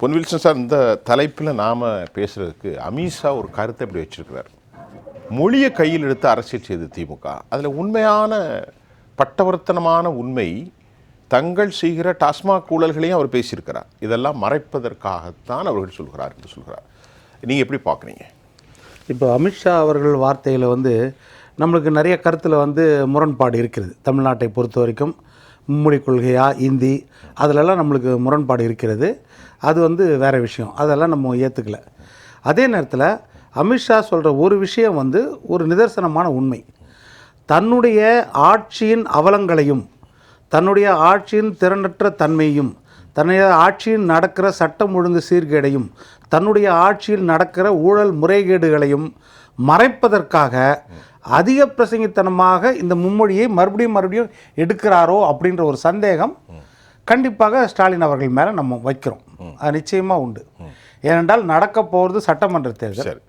Pon Wilson sir இந்த தலைப்பில் நாம் பேசுகிறதுக்கு அமித்ஷா ஒரு கருத்தை இப்படி வச்சுருக்கிறார். மொழியை கையில் எடுத்து அரசியல் செய்து திமுக. அதில் உண்மையான பட்டவர்த்தனமான உண்மை தங்கள் செய்கிற டாஸ்மாக் ஊழல்களையும் அவர் பேசியிருக்கிறார். இதெல்லாம் மறைப்பதற்காகத்தான் அவர்கள் சொல்கிறார் என்று சொல்கிறார். நீங்கள் எப்படி பார்க்குறீங்க? இப்போ அமித்ஷா அவர்கள் வார்த்தையில் வந்து நம்மளுக்கு நிறைய கருத்தில் வந்து முரண்பாடு இருக்கிறது. தமிழ்நாட்டை பொறுத்த வரைக்கும் மும்மொழி கொள்கையா இந்தி அதிலெல்லாம் நம்மளுக்கு முரண்பாடு இருக்கிறது. அது வந்து வேறு விஷயம். அதெல்லாம் நம்ம ஏற்றுக்கல அதே நேரத்தில் அமித்ஷா சொல்கிற ஒரு விஷயம் வந்து ஒரு நிதர்சனமான உண்மை. தன்னுடைய ஆட்சியின் அவலங்களையும் தன்னுடைய ஆட்சியின் திறனற்ற தன்மையும் தன்னுடைய ஆட்சியில் நடக்கிற சட்டம் ஒழுங்கு சீர்கேடையும் தன்னுடைய ஆட்சியில் நடக்கிற ஊழல் முறைகேடுகளையும் மறைப்பதற்காக அதிக பிரசங்கித்தனமாக இந்த மும்மொழியை மறுபடியும் மறுபடியும் எடுக்கிறாரோ அப்படின்ற ஒரு சந்தேகம் கண்டிப்பாக ஸ்டாலின் அவர்கள் மேலே நம்ம வைக்கிறோம். அது நிச்சயமாக உண்டு. ஏனென்றால் நடக்க போகிறது சட்டமன்ற தேர்தல். சரி.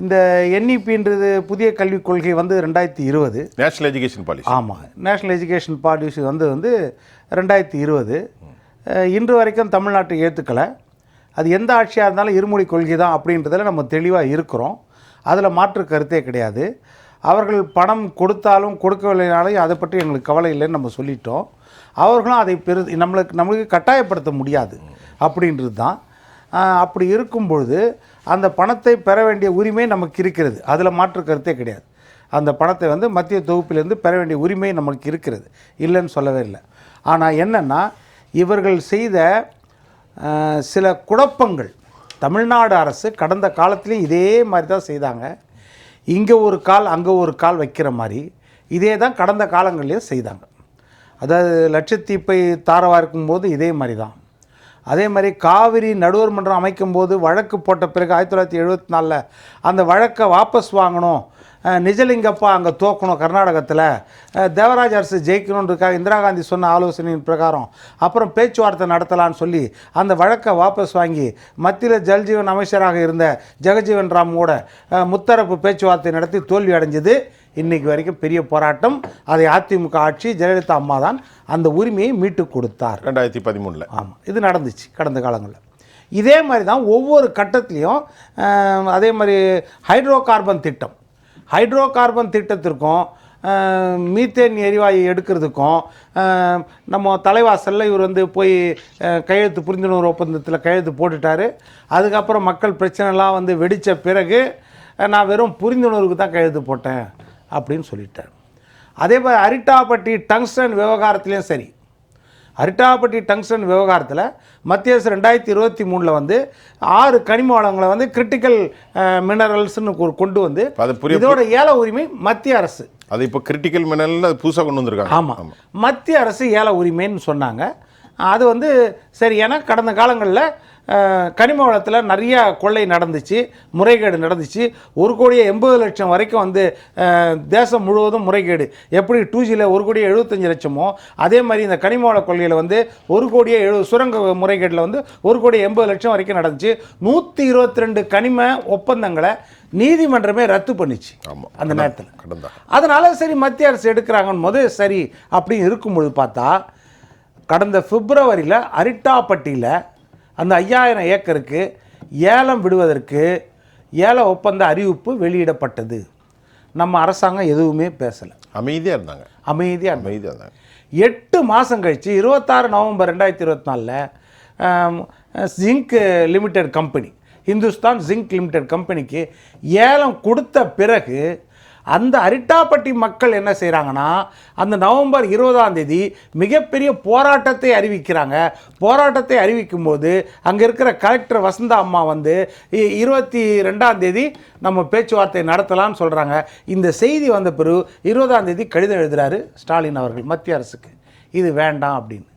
இந்த என்இபின்றது புதிய கல்விக் கொள்கை வந்து ரெண்டாயிரத்தி இருபது. நேஷனல் எஜுகேஷன் பாலிசி ஆமாம் நேஷ்னல் எஜுகேஷன் பாலிசி வந்து வந்து ரெண்டாயிரத்தி இருபது. இன்று வரைக்கும் தமிழ்நாட்டை ஏற்றுக்கலை அது எந்த ஆட்சியாக இருந்தாலும் இருமொழி கொள்கை தான் அப்படின்றதுல நம்ம தெளிவாக இருக்கிறோம். அதில் மாற்று கருத்தே கிடையாது. அவர்கள் பணம் கொடுத்தாலும் கொடுக்கவில்லைனாலும் அதை பற்றி எங்களுக்கு கவலை இல்லைன்னு நம்ம சொல்லிட்டோம். அவர்களும் அதை பெரு நம்மளுக்கு நம்மளுக்கு கட்டாயப்படுத்த முடியாது. அப்படின்றது தான் அப்படி இருக்கும் பொழுது அந்த பணத்தை பெற வேண்டிய உரிமை நமக்கு இருக்கிறது. அதில் மாற்று கருத்தே கிடையாது. அந்த பணத்தை வந்து மத்திய தொகுப்பிலிருந்து பெற வேண்டிய உரிமை நமக்கு இருக்கிறது. இல்லைன்னு சொல்லவே இல்லை. ஆனால் என்னென்னா இவர்கள் செய்த சில குழப்பங்கள் தமிழ்நாடு அரசு கடந்த காலத்துலேயும் இதே மாதிரி தான் செய்தாங்க. இங்கே ஒரு கால் அங்கே ஒரு கால் வைக்கிற மாதிரி இதே தான் கடந்த காலங்களிலேயே செய்தாங்க. அதாவது லட்சத்தீப்பை தாரவார்க்கும் போது இதே மாதிரி தான் அதே மாதிரி காவிரி நடுவர் மன்றம் அமைக்கும் போது வழக்கு போட்ட பிறகு ஆயிரத்தி தொள்ளாயிரத்தி எழுபத்தி நாலில் அந்த வழக்கை வாபஸ் வாங்கணும். நிஜலிங்கப்பா அங்கே தோக்கணும் கர்நாடகத்தில். தேவராஜ் அரசு ஜெயிக்கணுன்றக்காக இந்திரா காந்தி சொன்ன ஆலோசனையின் பிரகாரம் அப்புறம் பேச்சுவார்த்தை நடத்தலான்னு சொல்லி அந்த வழக்கை வாபஸ் வாங்கி மத்தியில் ஜல்ஜீவன் அமைச்சராக இருந்த ஜெகஜீவன் ராமோட முத்தரப்பு பேச்சுவார்த்தை நடத்தி தோல்வி அடைஞ்சது. இன்னைக்கு வரைக்கும் பெரிய போராட்டம். அதை அதிமுக ஆட்சி ஜெயலலிதா அம்மா தான் அந்த உரிமையை மீட்டு கொடுத்தார். ரெண்டாயிரத்தி பதிமூணில். ஆமாம் இது நடந்துச்சு கடந்த காலங்களில். இதே மாதிரி தான் ஒவ்வொரு கட்டத்துலேயும் அதே மாதிரி ஹைட்ரோ கார்பன் திட்டம். ஹைட்ரோ கார்பன் திட்டத்திற்கும் மீத்தேன் எரிவாயு எடுக்கிறதுக்கும் நம்ம தலைவாசலில் இவர் வந்து போய் கையெழுத்து புரிந்துணர்வு ஒப்பந்தத்தில் கையெழுத்து போட்டுட்டாரு. அதுக்கப்புறம் மக்கள் பிரச்சனைலாம் வந்து வெடித்த பிறகு நான் வெறும் புரிந்துணர்வுக்கு தான் கையெழுத்து போட்டேன். அப்படின்னு சொல்லிட்டார். அதே மாதிரி அரிட்டாப்பட்டி டங்ஸ்டன் விவகாரத்துலேயும் சரி. அரிட்டாப்பட்டி டங்ஸ்டன் விவகாரத்தில் மத்திய அரசு ரெண்டாயிரத்தி இருபத்தி மூணில் வந்து ஆறு கனிம வளங்களை வந்து கிரிட்டிக்கல் மினரல்ஸ்னு கொண்டு வந்து இதோட ஏல உரிமை மத்திய அரசு. அது இப்போ கிரிட்டிக்கல் மினரல் அது புதுசாக கொண்டு வந்திருக்காங்க. ஆமாம் மத்திய அரசு ஏல உரிமைன்னு சொன்னாங்க. அது வந்து சரி ஏன்னா கடந்த காலங்களில் கனிம வளத்தில் நிறைய கொள்ளை நடந்துச்சு முறைகேடு நடந்துச்சு. ஒரு கோடியே எண்பது லட்சம் வரைக்கும் வந்து தேசம் முழுவதும் முறைகேடு. எப்படி டூ ஜியில் ஒரு கோடியே எழுபத்தஞ்சு லட்சமோ அதே மாதிரி இந்த கனிம வள கொள்கையில் வந்து ஒரு கோடியே எழுபது சுரங்க முறைகேட்டில் வந்து ஒரு கோடி எண்பது லட்சம் வரைக்கும் நடந்துச்சு. நூற்றி இருபத்தி ரெண்டு கனிம ஒப்பந்தங்களை நீதிமன்றமே ரத்து பண்ணிச்சு அந்த நேரத்தில். அதனால சரி மத்திய அரசு எடுக்கிறாங்கன்னு போது சரி அப்படின்னு இருக்கும்பொழுது பார்த்தா கடந்த பிப்ரவரியில் அரிட்டாப்பட்டியில் அந்த ஐயாயிரம் ஏக்கருக்கு ஏலம் விடுவதற்கு ஏல ஒப்பந்த அறிவிப்பு வெளியிடப்பட்டது. நம்ம அரசாங்கம் எதுவுமே பேசலை. அமைதியாக இருந்தாங்க. அமைதியாக அமைதியாக இருந்தாங்க. எட்டு மாதம் கழித்து இருபத்தாறு நவம்பர் ரெண்டாயிரத்தி இருபத்தி நாலில் zinc limited company Hindustan zinc limited கம்பெனிக்கு ஏலம் கொடுத்த பிறகு அந்த அரிட்டாப்பட்டி மக்கள் என்ன செய்கிறாங்கன்னா அந்த நவம்பர் இருபதாம் தேதி மிகப்பெரிய போராட்டத்தை அறிவிக்கிறாங்க. போராட்டத்தை அறிவிக்கும் போது அங்கே இருக்கிற கலெக்டர் வசந்தா அம்மா வந்து இ- இருபத்தி ரெண்டாம் தேதி நம்ம பேச்சுவார்த்தை நடத்தலாம்னு சொல்கிறாங்க இந்த செய்தி வந்த பிறகு இருபதாம் தேதி கடிதம் எழுதுகிறாரு ஸ்டாலின் அவர்கள் மத்திய அரசுக்கு. இது வேண்டாம் அப்படின்னு.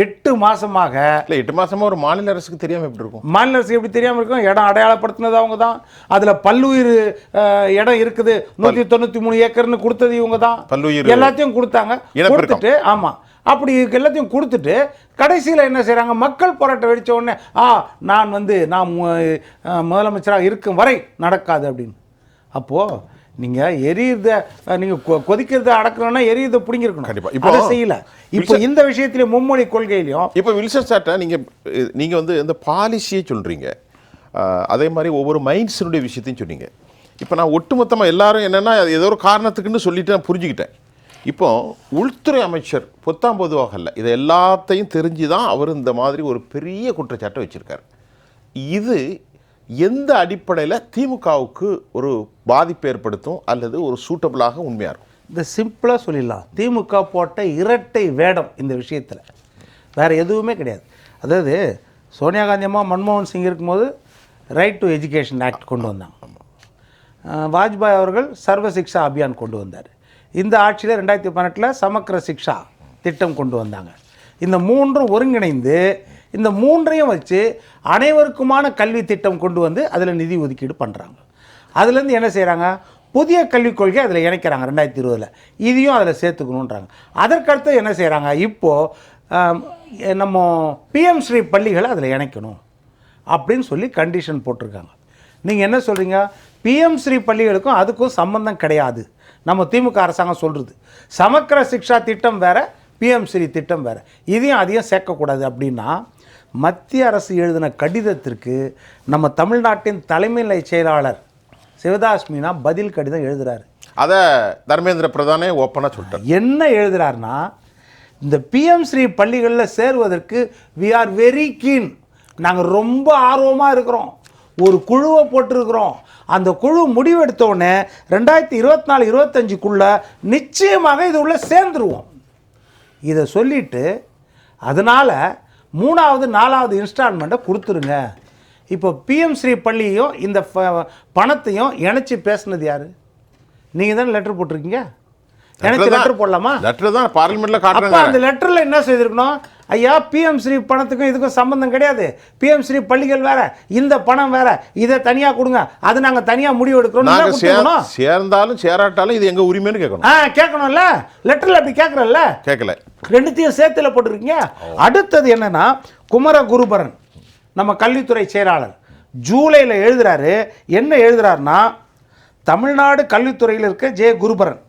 எட்டு மாசமாக இல்லை எட்டு மாசமா ஒரு மாநில அரசுக்கு தெரியாமல் எப்படி இருக்கும்? மாநில அரசு எப்படி தெரியாமல் இருக்கும்? இடம் அடையாளப்படுத்தினது அவங்க தான். அதில் பல்லுயிர் இடம் இருக்குது. நூற்றி தொண்ணூற்றி மூணு ஏக்கர்னு கொடுத்தது இவங்க தான். பல்லுயிர் எல்லாத்தையும் கொடுத்தாங்க. கொடுத்துட்டு ஆமாம் அப்படி எல்லாத்தையும் கொடுத்துட்டு கடைசியில் என்ன செய்கிறாங்க மக்கள் போராட்டம் வெடிச்ச உடனே ஆ நான் வந்து நான் முதலமைச்சராக இருக்கும் வரை நடக்காது அப்படின்னு. அப்போது நீங்கள் எரியுறத நீங்கள் கொதிக்கிறத அடக்கணும்னா எரியுறத பிடிங்கிருக்கணும் கண்டிப்பா. இப்போ- செய்யல. இப்போ இந்த விஷயத்திலே மும்மொழி கொள்கையிலையும் இப்போ வில்சன் சார்ட்ட நீங்கள் நீங்கள் வந்து இந்த பாலிசியை சொல்கிறீங்க அதே மாதிரி ஒவ்வொரு மைண்ட்ஸினுடைய விஷயத்தையும் சொன்னீங்க. இப்போ நான் ஒட்டுமொத்தமாக எல்லாரும் என்னென்னா ஏதோ ஒரு காரணத்துக்குன்னு சொல்லிட்டு நான் புரிஞ்சுக்கிட்டேன். இப்போ உள்துறை அமைச்சர் பொத்தாம் பொதுவாக இல்லை இதை எல்லாத்தையும் தெரிஞ்சு தான் அவர் இந்த மாதிரி ஒரு பெரிய குற்றச்சாட்டை வச்சுருக்கார். இது எந்த அடிப்படையில் திமுகவுக்கு ஒரு பாதிப்பு ஏற்படுத்தும் அல்லது ஒரு சூட்டபிளாக உண்மையாக இருக்கும் இந்த சிம்பிளாக சொல்லிடலாம். திமுக போட்ட இரட்டை வேடம் இந்த விஷயத்தில். வேறு எதுவுமே கிடையாது. அதாவது சோனியா காந்தி அம்மா மன்மோகன் சிங் இருக்கும்போது ரைட் டு எஜுகேஷன் ஆக்ட் கொண்டு வந்தாங்க. வாஜ்பாய் அவர்கள் சர்வ சிக்ஷா அபியான் கொண்டு வந்தார். இந்த ஆட்சியில் ரெண்டாயிரத்தி பதினெட்டில் சமக்கர சிக்ஷா திட்டம் கொண்டு வந்தாங்க. இந்த மூன்றும் ஒருங்கிணைந்து இந்த மூன்றையும் வச்சு அனைவருக்குமான கல்வி திட்டம் கொண்டு வந்து அதில் நிதி ஒதுக்கீடு பண்ணுறாங்க அதுலேருந்து என்ன செய்கிறாங்க புதிய கல்விக் கொள்கை அதில் இணைக்கிறாங்க ரெண்டாயிரத்தி இருபதில். இதையும் அதில் சேர்த்துக்கணுன்றாங்க. அதற்கடுத்து என்ன செய்கிறாங்க இப்போது நம்ம பிஎம் ஸ்ரீ பள்ளிகளை அதில் இணைக்கணும் அப்படின்னு சொல்லி கண்டிஷன் போட்டிருக்காங்க. நீங்கள் என்ன சொல்கிறீங்க பிஎம் ஸ்ரீ பள்ளிகளுக்கும் அதுக்கும் சம்பந்தம் கிடையாது. நம்ம திமுக அரசாங்கம் சொல்கிறது சமக்கர சிக்ஷா திட்டம் வேறு பிஎம் ஸ்ரீ திட்டம் வேறு. இதையும் அதையும் சேர்க்கக்கூடாது அப்படின்னா மத்திய அரசு எழுதின கடிதத்திற்கு நம்ம தமிழ்நாட்டின் தலைமைநிலை செயலாளர் சிவதாஸ் மீனா பதில் கடிதம் எழுதுறாரு. அதை தர்மேந்திர பிரதானே ஓப்பனாக சொல்லிட்டார். என்ன எழுதுறாருன்னா இந்த பிஎம் ஸ்ரீ பள்ளிகளில் சேருவதற்கு வி ஆர் வெரி கீன் நாங்கள் ரொம்ப ஆர்வமாக இருக்கிறோம். ஒரு குழுவை போட்டிருக்கிறோம். அந்த குழு முடிவெடுத்த உடனே ரெண்டாயிரத்தி இருபத்தி நாலு இருபத்தஞ்சுக்குள்ளே நிச்சயமாக இது உள்ள சேர்ந்துருவோம். இதை சொல்லிட்டு அதனால் மூணாவது நாலாவது இன்ஸ்டால்மெண்ட்டை கொடுத்துருங்க. இப்போ பிஎம் ஸ்ரீ பள்ளியும் இந்த பணத்தையும் இணைச்சி பேசுனது யார்? நீங்கள் தானே லெட்டர் போட்டிருக்கீங்க? இணைச்சி லெட்டர் போடலாமா? லெட்டர் தான் பார்லிமெண்ட்ல காட்டுறாங்க அந்த லெட்டரில் என்ன செய்திருக்கணும்? ஐயா பிஎம் ஸ்ரீ பணத்துக்கும் இதுக்கும் சம்பந்தம் கிடையாது. பிஎம் ஸ்ரீ பள்ளிகள் வேற இந்த பணம் வேற இதை தனியாக கொடுங்க. அது நாங்கள் தனியாக முடிவு எடுக்கிறோம். நாங்க சேர்ந்தாலும் சேராட்டாலும் இது எங்க உரிமைன்னு கேட்கணும். ஆ கேட்கணும்ல? லெட்டரில் அப்படி கேட்குறல்ல? கேட்கல. ரெண்டுத்தையும் சேர்த்துல போட்டிருக்கீங்க. அடுத்தது என்னன்னா குமர குருபரன் நம்ம கல்வித்துறை செயலாளர் ஜூலையில் எழுதுறாரு. என்ன எழுதுறாருன்னா தமிழ்நாடு கல்வித்துறையில் இருக்க J Guruparan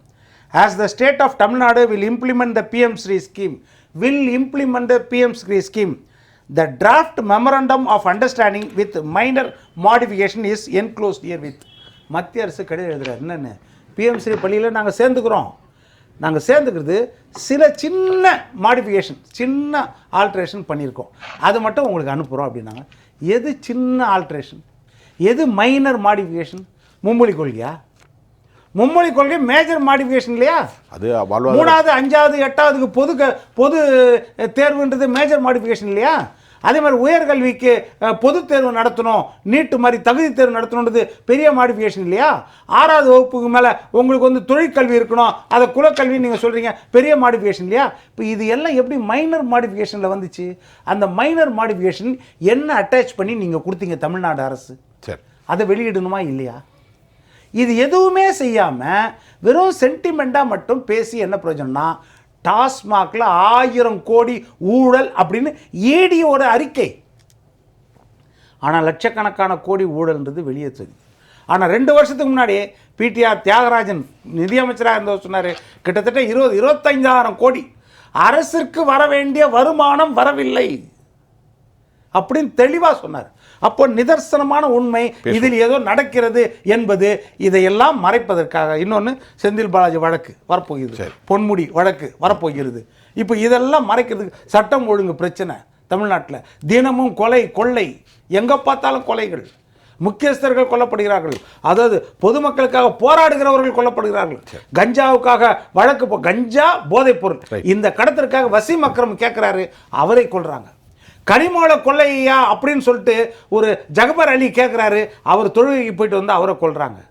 as the state of Tamil Nadu will implement the PM Shri scheme will implement the PM Shri scheme the draft memorandum of understanding with minor modification is enclosed herewith மத்திய அரசு கடிதம் எழுதுறாரு. என்னென்னு? PM பள்ளியில் நாங்கள் சேர்ந்துக்கிறோம். நாங்கள் சேர்ந்துக்கிறது சில சின்ன மாடிஃபிகேஷன் சின்ன ஆல்ட்ரேஷன் பண்ணியிருக்கோம். அது மட்டும் உங்களுக்கு அனுப்புகிறோம் அப்படின்னாங்க. எது சின்ன ஆல்ட்ரேஷன் எது மைனர் மாடிஃபிகேஷன் மும்மொழி கொள்கையா? மும்மொழி கொள்கை மேஜர் மாடிஃபிகேஷன் இல்லையா? அது மூணாவது அஞ்சாவது எட்டாவதுக்கு பொது பொது தேர்வுன்றது மேஜர் மாடிஃபிகேஷன் இல்லையா? அதே மாதிரி உயர்கல்விக்கு பொது தேர்வு நடத்தணும் நீட்டு மாதிரி தகுதி தேர்வு நடத்தணுன்றது பெரிய மாடிஃபிகேஷன் இல்லையா? ஆறாவது வகுப்புக்கு மேலே உங்களுக்கு வந்து தொழிற்கல்வி இருக்கணும் அதை குலக்கல்வி நீங்கள் சொல்கிறீங்க பெரிய மாடிஃபிகேஷன் இல்லையா? இப்போ இது எல்லாம் எப்படி மைனர் மாடிஃபிகேஷனில் வந்துச்சு? அந்த மைனர் மாடிஃபிகேஷன் என்ன அட்டாச் பண்ணி நீங்கள் கொடுத்தீங்க தமிழ்நாடு அரசு? சரி. அதை வெளியிடணுமா இல்லையா? இது எதுவுமே செய்யாமல் வெறும் சென்டிமெண்ட்டாக மட்டும் பேசி என்ன பிரயோஜனம்னா டாஸ்மாகில் ஆயிரம் கோடி ஊழல் அப்படின்னு ஈடியோட அறிக்கை. ஆனால் லட்சக்கணக்கான கோடி ஊழல்ன்றது வெளியே தெரியுது. ஆனால் ரெண்டு வருஷத்துக்கு முன்னாடி பிடிஆர் தியாகராஜன் நிதியமைச்சராக இருந்தவர் சொன்னார் கிட்டத்தட்ட இருபது இருபத்தைந்தாயிரம் கோடி அரசிற்கு வர வேண்டிய வருமானம் வரவில்லை. அப்படின்னு தெளிவாக சொன்னார். அப்போ நிதர்சனமான உண்மை இதில் ஏதோ நடக்கிறது என்பது இதையெல்லாம் மறைப்பதற்காக இன்னொன்று செந்தில் பாலாஜி வழக்கு வரப்போகிறது. பொன்முடி வழக்கு வரப்போகிறது. இப்போ இதெல்லாம் மறைக்கிறதுக்கு சட்டம் ஒழுங்கு பிரச்சனை தமிழ்நாட்டில். தினமும் கொலை கொள்ளை. எங்கே பார்த்தாலும் கொலைகள். முக்கியஸ்தர்கள் கொல்லப்படுகிறார்கள். அதாவது பொதுமக்களுக்காக போராடுகிறவர்கள் கொல்லப்படுகிறார்கள். கஞ்சாவுக்காக வழக்கு கஞ்சா போதைப் பொருள். இந்த கடத்திற்காக வசீம் அக்ரம் கேட்குறாரு அவரை கொல்றாங்க. கனிமோள கொள்ளையா அப்படின்னு சொல்லிட்டு ஒரு ஜகபர் அலி கேட்குறாரு அவர் தொழுகைக்கு போயிட்டு வந்து அவரை கொல்றாங்க.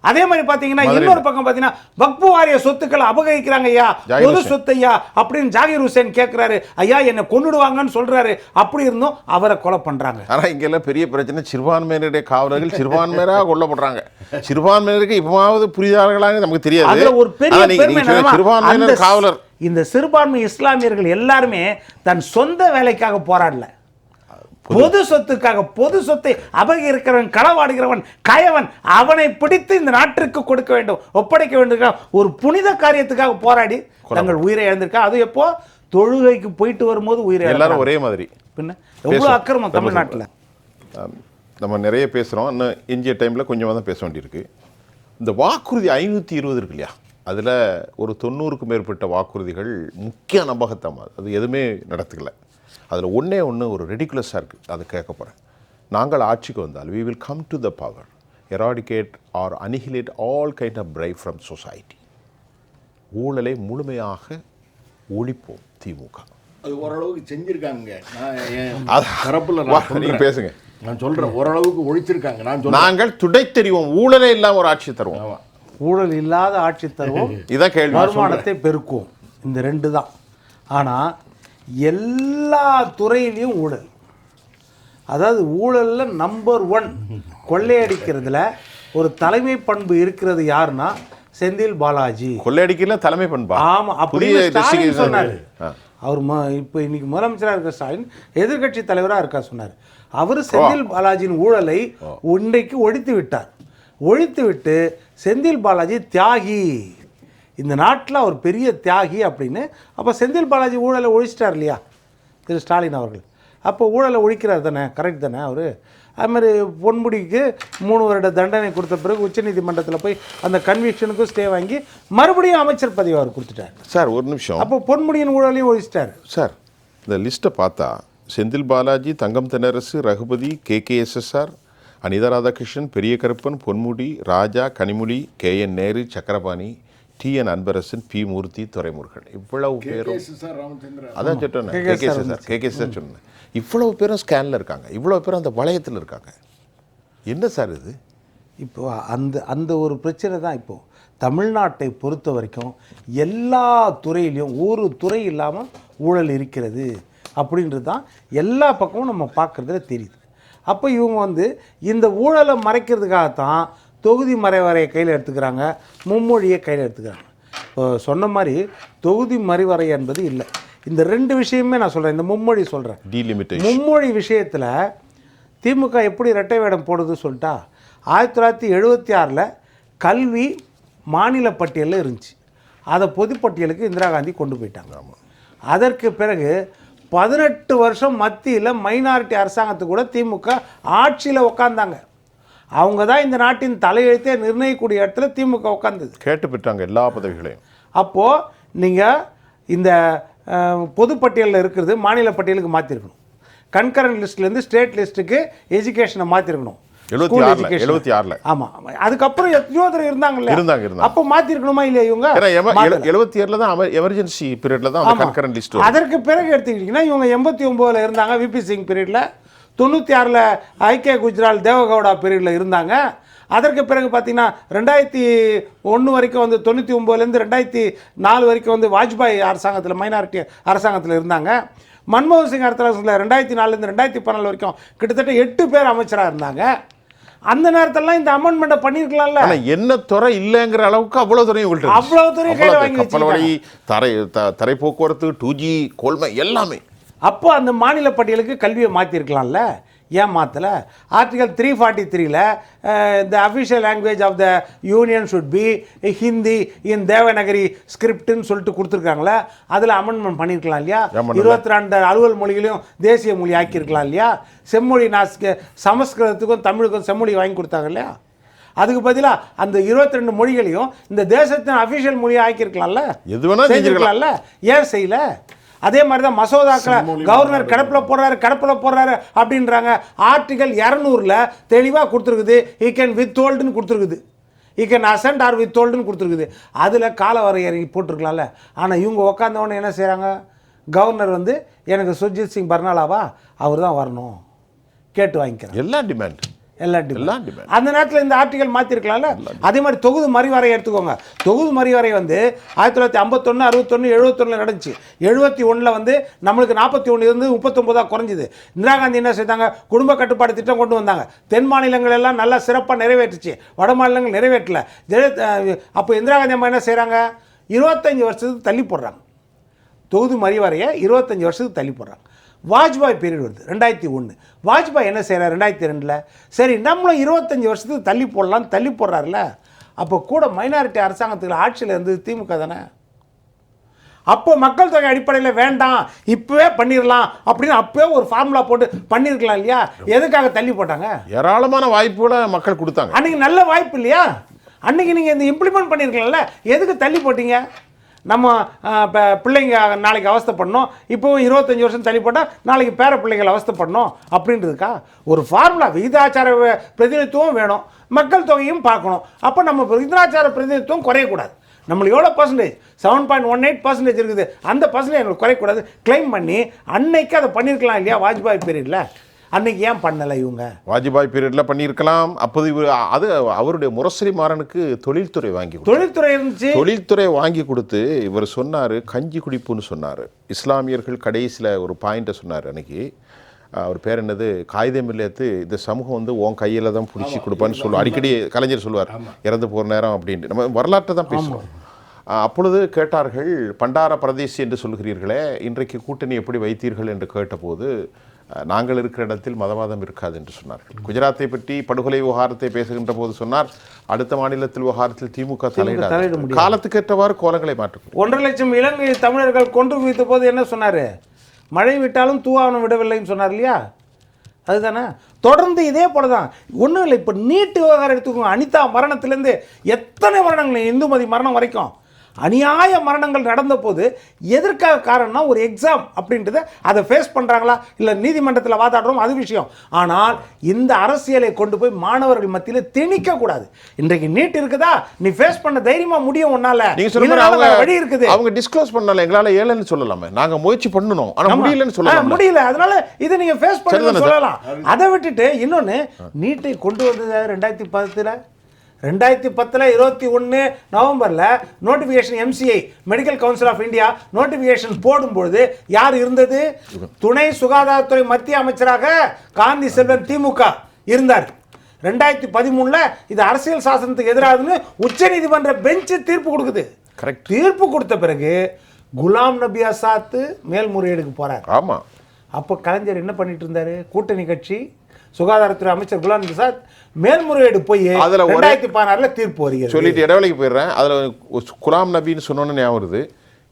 அதே மாதிரி பார்த்தீங்கன்னா இன்னொரு பக்கம் பார்த்தீங்கன்னா வக்பு வாரிய சொத்துக்களை அபகரிக்கிறாங்க ஐயா. பொது. சொத்து ஐயா அப்படின்னு ஜாகிர் ஹுசேன் கேட்குறாரு ஐயா என்னை கொன்னுடுவாங்கன்னு சொல்றாரு. அப்படி இருந்தும் அவரை கொலை பண்றாங்க. ஆனா இங்க எல்லாம் பெரிய பிரச்சனை சிறுபான்மையினருடைய காவலர்கள் சிறுபான்மையராக கொல்லப்படுறாங்க. சிறுபான்மையினருக்கு இப்பவாவது புரிதார்களாக நமக்கு தெரியாது. ஒரு பெரிய சிறுபான்மையினர் காவலர். இந்த சிறுபான்மை இஸ்லாமியர்கள் எல்லாருமே தன் சொந்த வேலைக்காக போராடல. பொது சொத்துக்காக பொது சொத்தை அபகரிக்கிறவன் களவாடுகிறவன் கயவன் அவனை பிடித்து இந்த நாட்டிற்கு கொடுக்க வேண்டும் ஒப்படைக்க வேண்டும் ஒரு புனித காரியத்துக்காக போராடி தங்கள் உயிரை இழந்திருக்கா? அது எப்போ? தொழுகைக்கு போயிட்டு வரும்போது உயிரை. எல்லாரும் ஒரே மாதிரி. பின்ன? எவ்வளவு அக்கிரமம் தமிழ்நாட்டுல? நம்ம நிறைய பேசுகிறோம் இன்னும் எஞ்சிய டைமில் கொஞ்சமாக தான் பேச வேண்டியிருக்கு. இந்த வாக்குறுதி ஐநூற்றி இருபது இருக்கு இல்லையா? அதில் ஒரு தொண்ணூறுக்கும் மேற்பட்ட வாக்குறுதிகள் முக்கிய நம்பகத்தமாக அது. எதுவுமே நடத்துக்கல அதில் ஒன்றே ஒன்று ஒரு ரெடிகுலஸாக இருக்குது அதை கேட்க போகிறேன் நாங்கள் ஆட்சிக்கு வந்தால் we will come to the power eradicate or annihilate all kind of bribe from society. ஊழலை முழுமையாக ஒழிப்போம் திமுக. அது ஓரளவுக்கு செஞ்சிருக்காங்க. அது- தரப்புல வா, நான் நீங்க சொல்றேன். பேசுங்க. நான் சொல்றேன். ஓரளவுக்கு ஒழிச்சிருக்காங்க. நான் நாங்கள் துடை தெரிவோம். ஊழலே இல்லாம ஒரு ஆட்சி தருவோம். ஆமா. ஊழல் இல்லாத ஆட்சி தருவோம். இதான் கேள்வி. வருமானத்தை பெருக்குவோம். இந்த ரெண்டு தான். ஆனால் எல்லா துறையிலையும் ஊழல். அதாவது ஊழலில் நம்பர் ஒன் கொள்ளையடிக்கிறதுல ஒரு தலைமை பண்பு இருக்கிறது யாருன்னா செந்தில் பாலாஜி. கொள்ளையடிக்கல தலைமை பண்பா? ஆமா புதிய அப்படின்னு. சொன்னாரு. அவர் ம இப்போ இன்னைக்கு முதலமைச்சராக இருக்க ஸ்டாலின் எதிர்க்கட்சி தலைவராக இருக்கா சொன்னார். அவர் செந்தில் பாலாஜியின் ஊழலை இன்றைக்கு ஒழித்து விட்டார். ஒழித்து விட்டு செந்தில் பாலாஜி தியாகி. இந்த நாட்டில் அவர் பெரிய தியாகி அப்படின்னு அப்போ செந்தில் பாலாஜி ஊழலை ஒழிச்சிட்டார் இல்லையா? திரு ஸ்டாலின் அவர்கள். அப்போ ஊழலை ஒழிக்கிறார் தானே கரெக்ட் தானே அவர்? அதுமாதிரி பொன்முடிக்கு மூணு வருட தண்டனை கொடுத்த பிறகு உச்சநீதிமன்றத்தில் போய் அந்த கன்விக்ஷனுக்கும் ஸ்டே வாங்கி மறுபடியும் அமைச்சர் பதவி அவர் கொடுத்துட்டார். சார் ஒரு நிமிஷம். அப்போ பொன்முடியின் ஊழலையும் ஒழிச்சிட்டார். சார் இந்த லிஸ்ட்டை பார்த்தா Senthil Balaji Thangam Thennarasu Regupathy K K SSR Anitha Radhakrishnan Periya Karuppan Ponmudi Raja Kanimozhi K N Nehru Sakkarapani T N Anbarasan P Moorthy Duraimurugan. இவ்வளவு பேரும் அதான் சொன்னேன் K K sir K K sir சொன்னேன். இவ்வளவு பேரும் ஸ்கேனில் இருக்காங்க. இவ்வளவு பேரும் அந்த வளையத்தில் இருக்காங்க. என்ன சார் இது? இப்போ அந்த அந்த ஒரு பிரச்சனை தான் இப்போ. தமிழ்நாட்டை பொறுத்த வரைக்கும் எல்லா துறையிலையும் ஒரு துறை இல்லாமல் ஊழல் இருக்கிறது அப்படின்றது தான் எல்லா பக்கமும் நம்ம பார்க்குறதுல தெரியுது. அப்போ இவங்க வந்து இந்த ஊழலை மறைக்கிறதுக்காகத்தான் தொகுதி மறைவரையை கையில் எடுத்துக்கிறாங்க மும்மொழியை கையில் எடுத்துக்கிறாங்க. இப்போ சொன்ன மாதிரி தொகுதி மறைவரை என்பது இல்லை. இந்த ரெண்டு விஷயமே நான் சொல்கிறேன் இந்த மும்மொழி சொல்கிறேன் மும்மொழி விஷயத்தில் திமுக எப்படி இரட்டை வேடம் போடுது சொல்லிட்டா ஆயிரத்தி தொள்ளாயிரத்தி எழுபத்தி ஆறில் கல்வி மாநில பட்டியலில் இருந்துச்சு. அதை பொதுப்பட்டியலுக்கு இந்திரா காந்தி கொண்டு போயிட்டாங்க. அதற்கு பிறகு பதினெட்டு வருஷம் மத்தியில் மைனாரிட்டி அரசாங்கத்துக்கு கூட திமுக ஆட்சியில் உக்காந்தாங்க. அவங்க தான் இந்த நாட்டின் தலையெழுத்தே நிர்ணயிக்கக்கூடிய இடத்துல திமுக உட்காந்தது கேட்டு பெற்றாங்க எல்லா பதவிகளையும். அப்போது நீங்கள் இந்த பொதுப்பட்டியலில் இருக்கிறது மாநில பட்டியலுக்கு மாற்றிருக்கணும் கன்கரண்ட் லிஸ்ட்லேருந்து ஸ்டேட் லிஸ்ட்டுக்கு எஜுகேஷனை மாற்றிருக்கணும் எழுபத்தி ஆறில் எழுபத்தி ஆறில். ஆமாம் அதுக்கப்புறம் எத்தனையோ தடவை இருந்தாங்கல்ல இருந்தாங்க, இருந்தாங்க. அப்போ மாற்றிருக்கணுமா இல்லையா இவங்க? எழுபத்தி ஏழுல தான் எமர்ஜென்சி பீரியட்ல தான் ஆமா. கன்கரண்ட் லிஸ்ட் அதற்கு பிறகு எடுத்துக்கிட்டிங்கன்னா இவங்க எண்பத்தி ஒம்போதில் இருந்தாங்க விபி சிங் பீரியடில் தொண்ணூற்றி ஆறில் ஐக்கிய குஜரால் தேவகவுடா பீரியடில் இருந்தாங்க. அதற்கு பிறகு பார்த்தீங்கன்னா ரெண்டாயிரத்தி ஒன்று வரைக்கும் வந்து தொண்ணூற்றி ஒம்போதுலேருந்து ரெண்டாயிரத்தி நாலு வரைக்கும் வந்து வாஜ்பாய் அரசாங்கத்தில் மைனாரிட்டி அரசாங்கத்தில் இருந்தாங்க. மன்மோகன் சிங் அரசாங்கத்தில் ரெண்டாயிரத்தி நாலுலேருந்து ரெண்டாயிரத்தி பதினாலு வரைக்கும் கிட்டத்தட்ட எட்டு பேர் அமைச்சராக இருந்தாங்க. அந்த நேரத்திலலாம் இந்த அமெண்ட்மெண்ட்டை பண்ணியிருக்கலாம்ல என்ன துறை இல்லைங்கிற அளவுக்கு அவ்வளவு துறையும் உங்கள்ட்ட இருந்துச்சு. அவ்வளவு துறையும் கையில வாங்கி கப்பல் வழி தரை த- தரை போக்குவரத்து டூ ஜி கோல்மை எல்லாமே. அப்போ அந்த மாநில பட்டியலுக்கு கல்வியை மாற்றிருக்கலாம்ல ஏன் மாற்றலை ஆர்டிகல் த்ரீ ஃபார்ட்டி த்ரீல the official language of the union should be Hindi in Devanagari ஸ்கிரிப்ட்னு சொல்லிட்டு கொடுத்துருக்காங்களே. அதில் அமெண்ட்மெண்ட் பண்ணியிருக்கலாம் இல்லையா. இருபத்தி ரெண்டு அலுவல் மொழிகளையும் தேசிய மொழி ஆக்கியிருக்கலாம் இல்லையா? செம்மொழி நாஸ்க சமஸ்கிருதத்துக்கும் தமிழுக்கும் செம்மொழி வாங்கி கொடுத்தாங்க இல்லையா? அதுக்கு பதிலாக அந்த இருபத்தி ரெண்டு மொழிகளையும் இந்த தேசத்தின் அஃபிஷியல் மொழியை ஆக்கியிருக்கலாம்ல. எது வேணா செஞ்சிருக்கலாம். செஞ்சிருக்கலாம்ல. ஏன் செய்யல? அதே மாதிரி தான் மசோதாக்களை கவர்னர் கடப்பில் போடுறாரு கடப்பில் போடுறாரு அப்படின்றாங்க. ஆர்டிகல் இரநூறுல தெளிவாக கொடுத்துருக்குது. ஈ கேன் வித் ஹோல்டுன்னு கொடுத்துருக்குது. ஈ கேன் அசன்ட் ஆர் வித் ஹோல்டுன்னு கொடுத்துருக்குது. அதில் கால வரையறை போட்டிருக்கலாம்ல. ஆனால் இவங்க உட்காந்தவொடனே என்ன செய்கிறாங்க கவர்னர் வந்து எனக்கு சுர்ஜித் சிங் பர்னாலாவா? அவர் தான் வரணும். கேட்டு வாங்கிக்கிறேன் எல்லாம் டிமாண்ட் எல்லாம் demand. அந்த நேரத்தில் இந்த ஆர்டிகல் மாற்றிருக்கலாம்ல அதே மாதிரி தொகுதி மறிவரை எடுத்துக்கோங்க. தொகுதி மறிவரை வந்து ஆயிரத்தி தொள்ளாயிரத்தி ஐம்பத்தொன்று அறுபத்தொன்று எழுபத்தொன்னில் நடந்துச்சு. எழுபத்தி ஒன்றில் வந்து நம்மளுக்கு நாற்பத்தி ஒன்று இருந்து முப்பத்தொம்போதாக குறைஞ்சிது. இந்திரா காந்தி என்ன செய்தாங்க? குடும்ப கட்டுப்பாடு திட்டம் கொண்டு வந்தாங்க. தென் மாநிலங்கள் எல்லாம் நல்லா சிறப்பாக நிறைவேற்றுச்சு. வட மாநிலங்கள் நிறைவேற்றல. அப்போ இந்திரா காந்தி அம்மா என்ன செய்கிறாங்க இருபத்தஞ்சி வருஷத்துக்கு தள்ளி போடுறாங்க. தொகுதி மறிவரையை இருபத்தஞ்சி வருஷத்துக்கு தள்ளி போடுறாங்க. வாஜ்பாய் பீரியட் வருது ரெண்டாயிரத்தி ஒன்று வாஜ்பாய் என்ன செய்கிறார் ரெண்டாயிரத்தி ரெண்டில்? சரி நம்மளும் இருபத்தஞ்சி வருஷத்துக்கு தள்ளி போடலாம்னு தள்ளி போடுறாருல அப்போ கூட மைனாரிட்டி அரசாங்கத்துக்கு ஆட்சியில் இருந்தது திமுக தானே? அப்போ மக்கள் தொகை அடிப்படையில் வேண்டாம் இப்போவே பண்ணிடலாம் அப்படின்னு அப்போவே ஒரு ஃபார்முலா போட்டு பண்ணியிருக்கலாம் இல்லையா? எதுக்காக தள்ளி போட்டாங்க? ஏராளமான வாய்ப்புகளை மக்கள் கொடுத்தாங்க. அன்னைக்கு நல்ல வாய்ப்பு இல்லையா? அன்னைக்கு நீங்கள் இந்த இம்ப்ளிமெண்ட் பண்ணியிருக்கலாம்ல எதுக்கு தள்ளி போட்டீங்க? நம்ம இப்போ பிள்ளைங்க நாளைக்கு அவஸ்தைப்படணும். இப்போவும் இருபத்தஞ்சி வருஷம் தள்ளி போட்டால் நாளைக்கு பேர பிள்ளைகள் அவஸ்தைப்படணும் அப்படின்றதுக்கா? ஒரு ஃபார்முலா விகிதாச்சார பிரதிநிதித்துவம் வேணும். மக்கள் தொகையும் பார்க்கணும். அப்போ நம்ம விகிதாச்சார பிரதிநிதித்துவம் குறையக்கூடாது. நம்மளுக்கு எவ்வளோ percentage seven point one eight percentage இருக்குது. அந்த பர்சன்டேஜ் எங்களுக்கு குறையக்கூடாது. கிளைம் பண்ணி அன்னைக்கு அதை பண்ணியிருக்கலாம் இல்லையா? வாஜ்பாய் பீரியடில் அன்னைக்கு ஏன் பண்ணலை இவங்க? வாஜ்பாய் பீரியட்ல பண்ணியிருக்கலாம். அப்போது இவர் அது அவருடைய முரசொலி மாறனுக்கு தொழில்துறை வாங்கி. தொழில்துறை இருந்துச்சு. தொழில்துறை வாங்கி கொடுத்து இவர் சொன்னார் கஞ்சி குடிப்புன்னு சொன்னார். இஸ்லாமியர்கள் கடைசியில் ஒரு பாயிண்ட்டை சொன்னார் அன்னைக்கு. அவர் பேர் என்னது? காகிதம் இல்லத்து இந்த சமூகம் வந்து உன் கையில் தான் பிடிச்சி கொடுப்பான்னு சொல்லுவார். அடிக்கடி கலைஞர் சொல்லுவார் இறந்து போகிற நேரம் அப்படின்ட்டு. நம்ம வரலாற்றை தான் பேசுவோம் அப்பொழுது கேட்டார்கள் பண்டார பிரதேசி என்று சொல்கிறீர்களே இன்றைக்கு கூட்டணி எப்படி வைத்தீர்கள் என்று கேட்டபோது நாங்கள் இருக்கிற இடத்தில் மதவாதம் இருக்காது என்று சொன்னார்கள். குஜராத்தை பற்றி படுகொலை விவகாரத்தை பேசுகின்ற போது சொன்னார் அடுத்த மாநிலத்தில் விவகாரத்தில் திமுக தலையிட தலையிடாது. காலத்துக்கு ஏற்றவாறு கோலங்களை மாற்றும் ஒன்றரை லட்சம் இலங்கை தமிழர்கள் கொன்று குவித்த போது என்ன சொன்னார்? மழை விட்டாலும் தூவாவனம் விடவில்லைன்னு சொன்னார் இல்லையா? அதுதானே? தொடர்ந்து இதே போல தான் ஒன்றும் இல்லை இப்போ நீட்டு விவகாரம் எடுத்துக்கோங்க. அனிதா மரணத்திலேருந்து எத்தனை மரணங்கள்? இந்துமதி மரணம் வரைக்கும். அநியாய மரணங்கள் நடந்த போது எதற்காக காரணம்னா ஒரு எக்ஸாம் அப்படின்றத அதை ஃபேஸ் பண்ணுறாங்களா இல்லை நீதிமன்றத்தில் வாதாடுறோம் அது விஷயம். ஆனால் இந்த அரசியலை கொண்டு போய் மாணவர்கள் மத்தியில் திணிக்கக்கூடாது இன்றைக்கு நீட் இருக்குதா? நீ ஃபேஸ் பண்ண தைரியமா முடியும் உன்னால. வழி இருக்குது. அவங்க டிஸ்க்ளோஸ் பண்ணல எங்களால ஏழன்னு சொல்லலாமே. நாங்க முயற்சி பண்ணணும். ஆனா. முடியலன்னு சொல்லலாம் முடியல. அதனால இதை நீங்க ஃபேஸ் பண்ணி? சொல்லலாம். அதை விட்டுட்டு இன்னொன்னு நீட்டை கொண்டு வந்தது ரெண்டாயிரத்தி பத்துல ரெண்டாயிரத்தி பத்தில் இருபத்தி ஒன்று நவம்பரில் notification MCI medical council of India notification போடும்பொழுது யார் இருந்தது? துணை சுகாதாரத்துறை மத்திய அமைச்சராக காந்தி செல்வன் திமுக இருந்தார். ரெண்டாயிரத்தி பதிமூணில் இது அரசியல் சாசனத்துக்கு எதிராகுன்னு உச்சநீதிமன்ற பெஞ்சு தீர்ப்பு கொடுக்குது. Correct. தீர்ப்பு கொடுத்த பிறகு குலாம் நபி ஆசாத்து மேல்முறையீடுக்கு போறார். ஆமா. அப்போ கலைஞர் என்ன பண்ணிட்டு இருந்தாரு? கூட்டணி கட்சி சுகாதாரத்துறை அமைச்சர் குலாம் நபி ஆசாத் மேல்முறையீடு போய் அதுல ஒரே- ரெண்டாயிரத்தி பதினாறுல தீர்ப்பு வருகிறது. சொல்லிட்டு இடைவெளிக்கு போயிடுறேன். அதுல குலாம் நபின்னு சொன்னோன்னு ஞாபகம் வருது.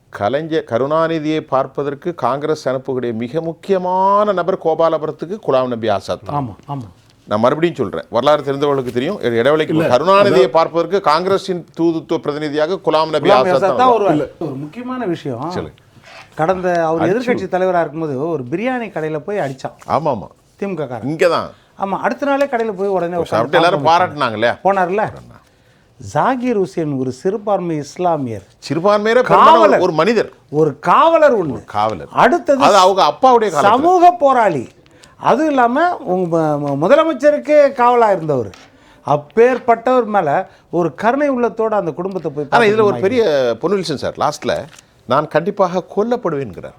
கலைஞர் கருணாநிதியை பார்ப்பதற்கு காங்கிரஸ் அனுப்பக்கூடிய மிக முக்கியமான நபர் கோபாலபுரத்துக்கு குலாம் நபி ஆசாத் தான். ஆமா ஆமா. நான் மறுபடியும் சொல்றேன். வரலாறு தெரிந்தவர்களுக்கு தெரியும். இட- இடைவெளிக்கு கருணாநிதியை பார்ப்பதற்கு காங்கிரஸின் தூதுத்துவ பிரதிநிதியாக குலாம் நபி ஆசாத் ஒரு முக்கியமான விஷயம். சொல்லு. கடந்த அவர் எதிர்க்கட்சி தலைவரா இருக்கும்போது ஒரு பிரியாணி கடையில போய் அடிச்சான். ஆமா ஆமா திமுக காரன். இங்கே தான் ஆமா அடுத்த நாளே கடையில போய் உடனே சாப்பிட்டு எல்லாரும் பாராட்டினாங்க இல்லையா போனார்ல? ஜாகிர் ஹுசேன் ஒரு சிறுபான்மை இஸ்லாமியர். சிறுபான்மையர காவலர். ஒரு மனிதர். ஒரு காவலர் ஒன்று காவலர். அடுத்தது அது அவங்க அப்பாவுடைய சமூக போராளி. அதுவும் இல்லாமல் உங்கள் முதலமைச்சருக்கு காவலாக இருந்தவர். அப்பேற்பட்டவர் மேலே ஒரு கருணை உள்ளத்தோட அந்த குடும்பத்தை போய் ஆனா இதுல ஒரு? பெரிய பொன்னில்சன் சார் லாஸ்ட்ல நான் கண்டிப்பாக கொல்லப்படுவேன்கிறார்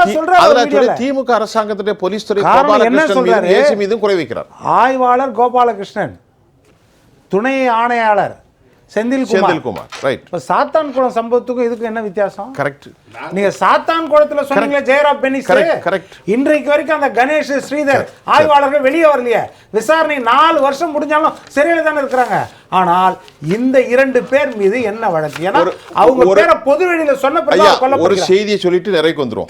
அதுல சொல்கிறார் actually திமுக அரசாங்கத்துடைய போலீஸ் துறை என்ன சொல்றாரு? மீதும் குறை வைக்கிறார் ஆய்வாளர் கோபாலகிருஷ்ணன் துணை ஆணையாளர் செந்தில்குமார் செந்தில்குமார் ரைட் இப்போ சாத்தான் குளம் சம்பவத்துக்கும் இதுக்கும் என்ன வித்தியாசம்? கரெக்ட் நீங்க சாத்தான் குளத்துல சொன்னீங்களே ஜெயராப் பெனிஸ் correct. இன்றைக்கு வரைக்கும் அந்த கணேஷ் ஸ்ரீதர் ஆய்வாளர்கள் வெளியே வரலையே. விசாரணை நாலு வருஷம் முடிஞ்சாலும் சிறையில தானே இருக்கிறாங்க. ஆனால் இந்த இரண்டு பேர் மீது என்ன வழக்கு? ஏன்னா அவங்க பேரை பொது வெளியில சொன்ன ஒரு. செய்தியை சொல்லிட்டு நிறைவுக்கு வந்துரும்